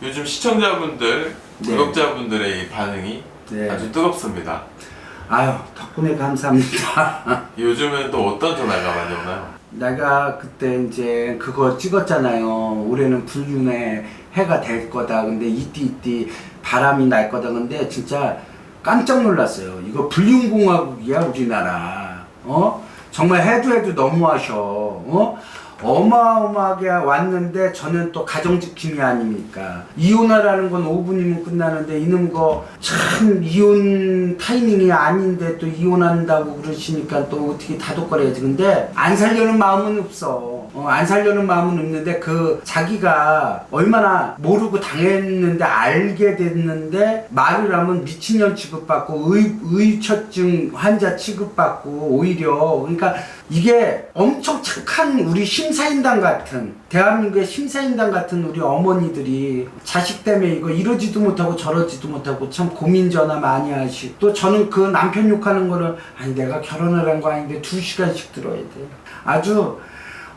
요즘 시청자분들, 네. 구독자분들의 이 반응이 네. 아주 뜨겁습니다. 아유 덕분에 감사합니다. 요즘은 또 어떤 전화가 많이 오나요? 내가 그때 이제 그거 찍었잖아요. 올해는 불륜의 해가 될 거다. 근데 이띠 이띠 바람이 날 거다. 근데 진짜 깜짝 놀랐어요. 이거 불륜공화국이야 우리나라. 어? 정말 해도 해도 너무하셔. 어? 어마어마하게 왔는데 저는 또 가정지킴이 아닙니까? 이혼하라는 건 5분이면 끝나는데 이놈 거 참 이혼 타이밍이 아닌데 또 이혼한다고 그러시니까 또 어떻게 다독거려야지. 근데 안 살려는 마음은 없어. 어, 안 살려는 마음은 없는데 그 자기가 얼마나 모르고 당했는데 알게 됐는데 말을 하면 미친년 취급받고 의, 의처증 환자 취급받고 오히려 그러니까 이게 엄청 착한 우리 심사인단 같은 대한민국의 심사인단 같은 우리 어머니들이 자식 때문에 이거 이러지도 못하고 저러지도 못하고 참 고민 전화 많이 하시고 또 저는 그 남편 욕하는 거를 아니 내가 결혼을 한 거 아닌데 두 시간씩 들어야 돼. 아주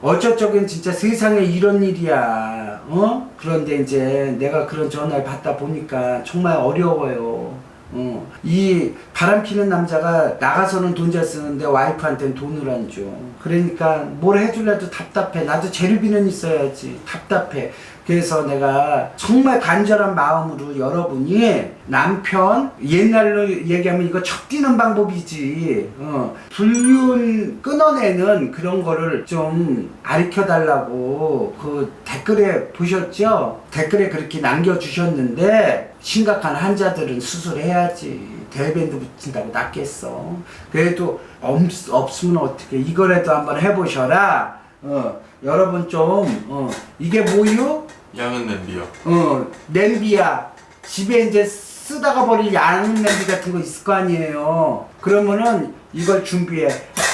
어쩌적인 진짜 세상에 이런 일이야. 어? 그런데 이제 내가 그런 전화를 받다 보니까 정말 어려워요 어, 이 바람 피는 남자가 나가서는 돈 잘 쓰는데 와이프한테는 돈을 안 줘. 그러니까 뭘 해줄래도 답답해. 나도 재료비는 있어야지. 답답해. 그래서 내가 정말 간절한 마음으로 여러분이 남편 옛날로 얘기하면 이거 척 뛰는 방법이지. 어, 불륜 끊어내는 그런 거를 좀 가르쳐 달라고 그 댓글에 보셨죠? 댓글에 그렇게 남겨주셨는데 심각한 환자들은 수술해야지. 대밴드 붙인다고 낫겠어. 그래도 없, 없으면 어떻게 이거라도 한번 해보셔라. 어, 여러분 좀 어, 이게 뭐유? 양은 냄비요. 어, 냄비야. 집에 이제 쓰다가 버릴 양은 냄비 같은 거 있을 거 아니에요. 그러면은 이걸 준비해.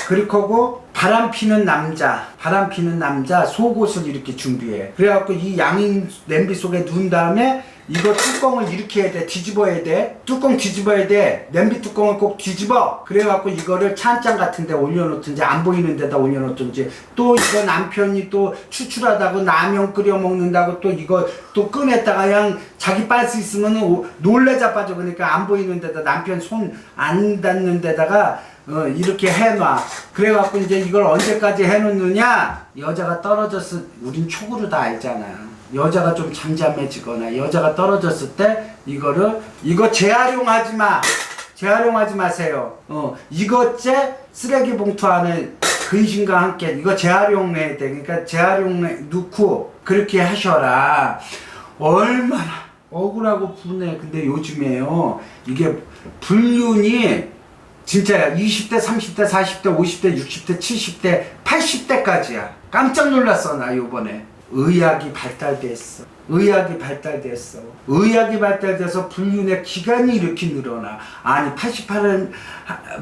그리고 바람 피는 남자, 바람 피는 남자 속옷을 이렇게 준비해. 그래갖고 이 양인 냄비 속에 넣은 다음에 이거 뚜껑을 이렇게 해야 돼. 뒤집어야 돼. 뚜껑 뒤집어야 돼. 냄비 뚜껑을 꼭 뒤집어. 그래갖고 이거를 찬장 같은 데 올려놓든지 안 보이는 데다 올려놓든지 또 이거 남편이 또 추출하다고 라면 끓여 먹는다고 또 이거 또 꺼냈다가 그냥 자기 빤스 있으면 은 놀래 자빠져. 그러니까 안 보이는 데다 남편 손 안 닿는 데다가 어, 이렇게 해놔. 그래갖고 이제 이걸 언제까지 해놓느냐? 여자가 떨어졌을, 우린 촉으로 다 알잖아. 여자가 좀 잠잠해지거나 여자가 떨어졌을 때 이거를, 이거 재활용하지 마! 재활용하지 마세요. 어, 이것째 쓰레기 봉투 안에 근심과 함께 이거 재활용해야 돼. 그러니까 재활용에 넣고 그렇게 하셔라. 얼마나 억울하고 분해. 근데 요즘에요. 이게 불륜이 진짜야. 20대, 30대, 40대, 50대, 60대, 70대, 80대까지야. 깜짝 놀랐어, 나 요번에. 의학이 발달됐어. 의학이 발달됐어. 의학이 발달돼서 불륜의 기간이 이렇게 늘어나. 아니, 88은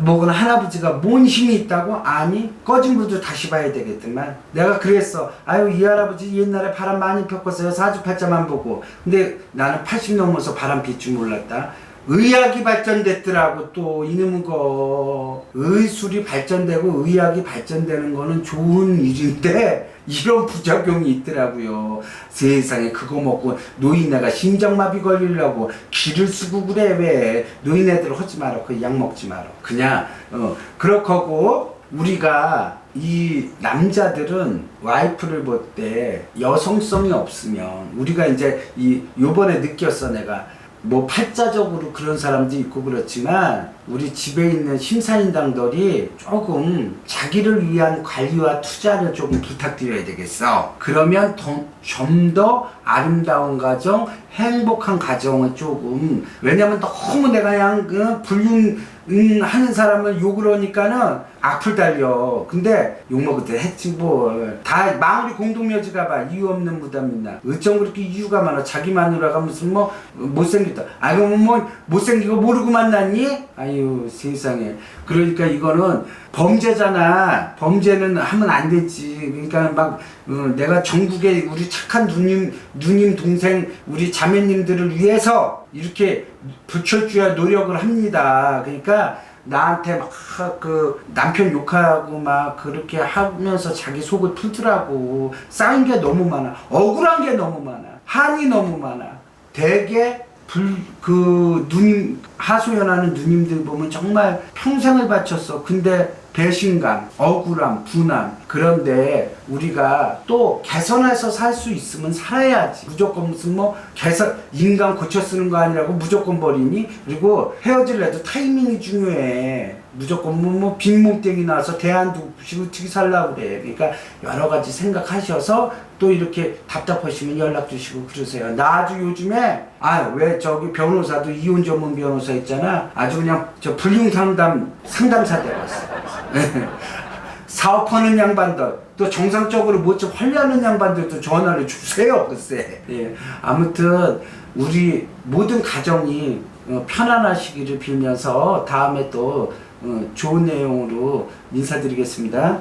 먹은 할아버지가 뭔 힘이 있다고? 아니, 꺼진 불도 다시 봐야 되겠더만. 내가 그랬어. 아유, 이 할아버지 옛날에 바람 많이 폈었어요. 사주팔자만 보고. 근데 나는 80 넘어서 바람 필줄 몰랐다. 의학이 발전됐더라고 또 이놈의 거. 의술이 발전되고 의학이 발전되는 거는 좋은 일인데 이런 부작용이 있더라고요. 세상에 그거 먹고 노인네가 심장마비 걸리려고 기를 쓰고 그래 왜? 노인네들 하지 마라 그 약 먹지 마라. 그냥 어 그렇고 우리가 이 남자들은 와이프를 볼 때 여성성이 없으면 우리가 이제 이 요번에 느꼈어 내가 뭐 팔자적으로 그런 사람도 있고 그렇지만 우리 집에 있는 심사인당들이 조금 자기를 위한 관리와 투자를 조금 부탁드려야 되겠어. 그러면 좀 더 아름다운 가정, 행복한 가정을 조금 왜냐면 너무 내가 그냥 그 불륜 음, 하는 사람을 욕을 하니까는 악플 달려. 근데 욕먹을 때 했지 뭘. 다 마무리 공동묘지가 봐. 이유 없는 무덤 있나. 어쩜 그렇게 이유가 많아. 자기 마누라가 무슨 뭐 못생겼다. 아 그러면 뭐 못생기고 모르고 만났니? 아유 세상에. 그러니까 이거는 범죄잖아. 범죄는 하면 안 되지. 그러니까 막 어, 내가 전국에 우리 착한 누님, 누님 동생, 우리 자매님들을 위해서 이렇게 붙여줘야 노력을 합니다. 그러니까 나한테 막 그 남편 욕하고 막 그렇게 하면서 자기 속을 풀더라고. 쌓인 게 너무 많아. 억울한 게 너무 많아. 한이 너무 많아. 대개 불, 그 누님 하소연하는 누님들 보면 정말 평생을 바쳤어. 근데 배신감, 억울함, 분함. 그런데 우리가 또 개선해서 살 수 있으면 살아야지. 무조건 무슨 뭐 개선 인간 고쳐 쓰는 거 아니라고 무조건 버리니? 그리고 헤어질래도 타이밍이 중요해. 무조건 뭐, 뭐 빈몸땡이 나서 대안도 없이 어떻게 살라고 그래. 그러니까 여러 가지 생각하셔서 또 이렇게 답답하시면 연락 주시고 그러세요. 나 아주 요즘에 아 왜 저기 변호사도 이혼 전문 변호사 있잖아. 아주 그냥 저 불륜 상담 상담사 되었어. 사업하는 양반들 또 정상적으로 뭐좀 하려는 양반들도 전화를 주세요 글쎄 예. 아무튼 우리 모든 가정이 어, 편안하시기를 빌면서 다음에 또 어, 좋은 내용으로 인사드리겠습니다.